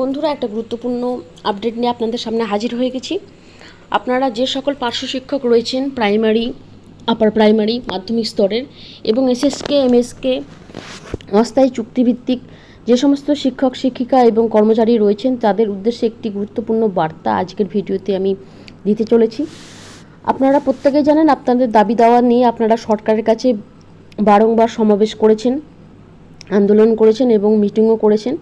বন্ধুরা, একটা গুরুত্বপূর্ণ আপডেট নিয়ে আপনাদের সামনে হাজির হয়ে গেছি। আপনারা যে সকল পার্শ্ব শিক্ষক রয়েছেন প্রাইমারি আপার প্রাইমারি মাধ্যমিক স্তরের এবং এসএসকে এমএসকে অস্থায়ী চুক্তিভিত্তিক যে সমস্ত শিক্ষক, শিক্ষিকা এবং কর্মচারী রয়েছেন, তাদের উদ্দেশ্যে একটি গুরুত্বপূর্ণ বার্তা আজকের ভিডিওতে আমি দিতে চলেছি। আপনারা প্রত্যেকেই জানেন, আপনাদের দাবি দাওয়া নিয়ে আপনারা সরকারের কাছে বারংবার সমাবেশ করেছেন, আন্দোলন করেছেন এবং মিটিংও করেছেন।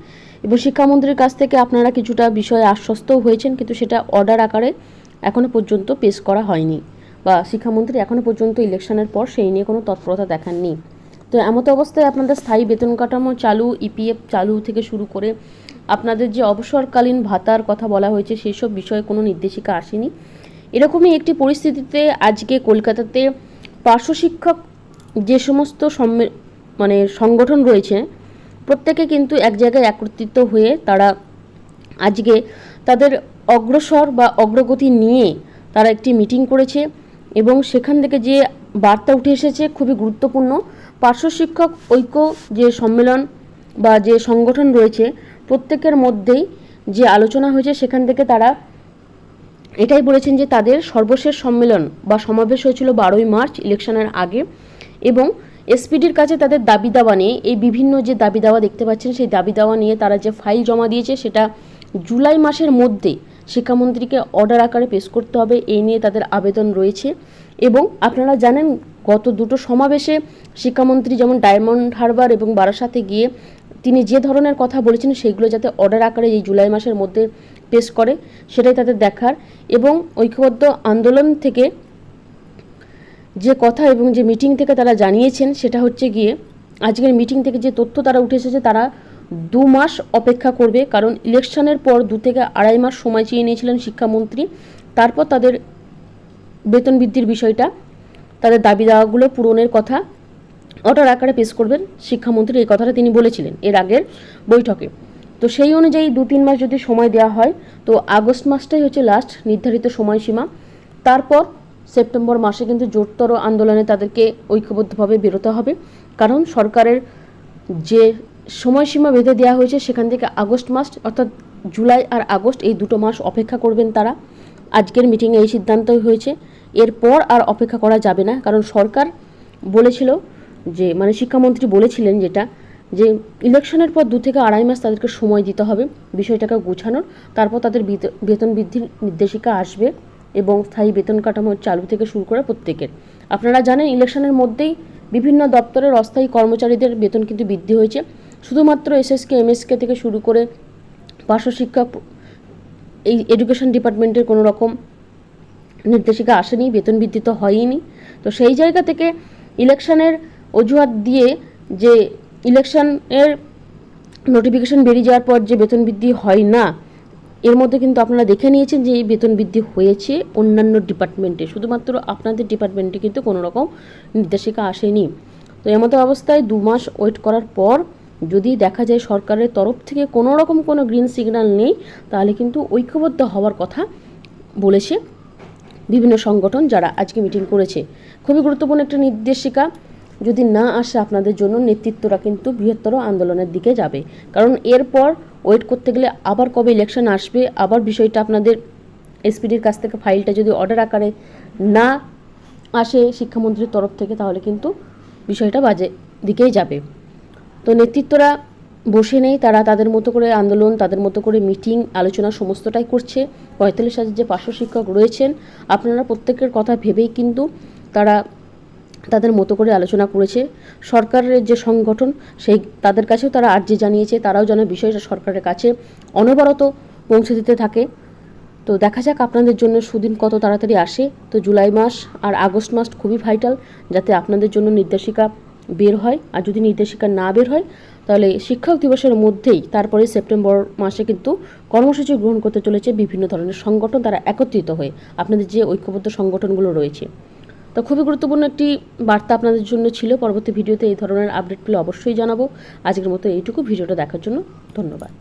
এবং শিক্ষামন্ত্রীর কাছ থেকে আপনারা কিছুটা বিষয়ে আশ্বস্তও হয়েছেন, কিন্তু সেটা অর্ডার আকারে এখনও পর্যন্ত পেশ করা হয়নি বা শিক্ষামন্ত্রী এখনও পর্যন্ত ইলেকশনের পর সেই নিয়ে কোনো তৎপরতা দেখাননি। তো এমতো অবস্থায় আপনাদের স্থায়ী বেতন কাঠামো চালু ইপিএফ চালু থেকে শুরু করে আপনাদের যে অবসরকালীন ভাতার কথা বলা হয়েছে সেই সব বিষয়ে কোনো নির্দেশিকা আসেনি। এরকমই একটি পরিস্থিতিতে আজকে কলকাতাতে পার্শ্ব শিক্ষক যে সমস্ত সম্মে মানে সংগঠন রয়েছে প্রত্যেকে কিন্তু এক জায়গায় একত্রিত হয়ে তারা আজকে তাদের অগ্রসর বা অগ্রগতি নিয়ে তারা একটি মিটিং করেছে এবং সেখান থেকে যে বার্তা উঠে এসেছে খুবই গুরুত্বপূর্ণ। পার্শ্ব শিক্ষক ঐক্য যে সম্মেলন বা যে সংগঠন রয়েছে, প্রত্যেকের মধ্যেই যে আলোচনা হয়েছে সেখান থেকে তারা এটাই বলেছেন যে তাদের সর্বশেষ সম্মেলন বা সমাবেশ হয়েছিল বারোই মার্চ ইলেকশনের আগে এবং এসপিডির কাছে তাদের দাবি দাওয়া নিয়ে, এই বিভিন্ন যে দাবি দাওয়া দেখতে পাচ্ছেন, সেই দাবি দাওয়া নিয়ে তারা যে ফাইল জমা দিয়েছে, সেটা জুলাই মাসের মধ্যে শিক্ষামন্ত্রীকে অর্ডার আকারে পেশ করতে হবে, এই নিয়ে তাদের আবেদন রয়েছে। এবং আপনারা জানেন, গত দুটো সমাবেশে শিক্ষামন্ত্রী যেমন ডায়মন্ড হারবার এবং বারাসাতে গিয়ে তিনি যে ধরনের কথা বলেছেন, সেইগুলো যাতে অর্ডার আকারে এই জুলাই মাসের মধ্যে পেশ করে, সেটাই তাদের দেখার। এবং ঐক্যবদ্ধ আন্দোলন থেকে যে কথা এবং যে মিটিং থেকে তারা জানিয়েছেন সেটা হচ্ছে গিয়ে আজকের মিটিং থেকে যে তথ্য তারা উঠে এসেছে তারা দু মাস অপেক্ষা করবে। কারণ ইলেকশনের পর দু থেকে আড়াই মাস সময় চেয়ে নিয়েছিলেন শিক্ষামন্ত্রী। তারপর তাদের বেতন বৃদ্ধির বিষয়টা, তাদের দাবি দাওয়াগুলো পূরণের কথা, অর্ডার আকারে পেশ করবেন শিক্ষামন্ত্রী, এই কথাটা তিনি বলেছিলেন এর আগের বৈঠকে। তো সেই অনুযায়ী দু তিন মাস যদি সময় দেওয়া হয়, তো আগস্ট মাসটাই হচ্ছে লাস্ট নির্ধারিত সময়সীমা। তারপর সেপ্টেম্বর মাসে কিন্তু জোরতর আন্দোলনে তাদেরকে ঐক্যবদ্ধভাবে বেরোতে হবে। কারণ সরকারের যে সময়সীমা বেঁধে দেওয়া হয়েছে, সেখান থেকে আগস্ট মাস, অর্থাৎ জুলাই আর আগস্ট এই দুটো মাস অপেক্ষা করবেন তারা। আজকের মিটিংয়ে এই সিদ্ধান্তই হয়েছে। এরপর আর অপেক্ষা করা যাবে না। কারণ সরকার বলেছিল যে মানে শিক্ষামন্ত্রী বলেছিলেন যেটা, যে ইলেকশনের পর দু থেকে আড়াই মাস তাদেরকে সময় দিতে হবে বিষয়টাকে গোছানোর। তারপর তাদের বেতন বৃদ্ধির নির্দেশিকা আসবে। এবং স্থায়ী বেতন কাঠামো চালু থেকে শুরু করে প্রত্যেকের। আপনারা জানেন, ইলেকশনের মধ্যেই বিভিন্ন দপ্তরের অস্থায়ী কর্মচারীদের বেতন কিন্তু বৃদ্ধি হয়েছে। শুধুমাত্র এসএসকে, এমএসকে থেকে শুরু করে পার্শ্ব শিক্ষা, এই এডুকেশন ডিপার্টমেন্টের কোনো রকম নির্দেশিকা আসেনি, বেতন বৃদ্ধি তো হয়ইনি। তো সেই জায়গা থেকে ইলেকশনের অজুহাত দিয়ে যে ইলেকশনের নোটিফিকেশন বেরিয়ে যাওয়ার পর যে বেতন বৃদ্ধি হয় না এর মধ্যে কিন্তু আপনারা দেখে নিয়েছেন যে এই বেতন বৃদ্ধি হয়েছে অন্যান্য ডিপার্টমেন্টে। শুধুমাত্র আপনাদের ডিপার্টমেন্টে কিন্তু কোনো রকম নির্দেশিকা আসেনি। তো এমতো অবস্থায় দু মাস ওয়েট করার পর যদি দেখা যায় সরকারের তরফ থেকে কোনো রকম কোনো গ্রিন সিগন্যাল নেই, তাহলে কিন্তু ঐক্যবদ্ধ হওয়ার কথা বলেছে বিভিন্ন সংগঠন যারা আজকে মিটিং করেছে। খুবই গুরুত্বপূর্ণ একটা নির্দেশিকা। যদি না আসে আপনাদের জন্য, নেতৃত্বরা কিন্তু বৃহত্তর আন্দোলনের দিকে যাবে। কারণ এরপর ওয়েট করতে গেলে আবার কবে ইলেকশন আসবে, আবার বিষয়টা আপনাদের এসপিডির কাছ থেকে ফাইলটা যদি অর্ডার আকারে না আসে শিক্ষামন্ত্রীর তরফ থেকে, তাহলে কিন্তু বিষয়টা বাজে দিকেই যাবে। তো নেতৃত্বরা বসে নেই, তারা তাদের মতো করে আন্দোলন, তাদের মতো করে মিটিং আলোচনা সমস্তটাই করছে। পঁয়তাল্লিশ হাজার যে পার্শ্ব শিক্ষক রয়েছেন, আপনারা প্রত্যেকের কথা ভেবেই কিন্তু তারা তাদের মতো করে আলোচনা করেছে। সরকারের যে সংগঠন, সেই তাদের কাছেও তারা আর্জি জানিয়েছে, তারাও যেন বিষয়টা সরকারের কাছে অনবরত পৌঁছে দিতে থাকে। তো দেখা যাক আপনাদের জন্য সুদিন কত তাড়াতাড়ি আসে। তো জুলাই মাস আর আগস্ট মাস খুবই ভাইটাল, যাতে আপনাদের জন্য নির্দেশিকা বের হয়। আর যদি নির্দেশিকা না বের হয়, তাহলে শিক্ষক দিবসের মধ্যেই, তারপরে সেপ্টেম্বর মাসে কিন্তু কর্মসূচি গ্রহণ করতে চলেছে বিভিন্ন ধরনের সংগঠন, তারা একত্রিত হয়ে আপনাদের যে ঐক্যবদ্ধ সংগঠনগুলো রয়েছে। তো খুবই গুরুত্বপূর্ণ একটি বার্তা আপনাদের জন্য ছিল। পরবর্তী ভিডিওতে এই ধরনের আপডেট পেলে অবশ্যই জানাব। আজকের মতো এইটুকু। ভিডিওটা দেখার জন্য ধন্যবাদ।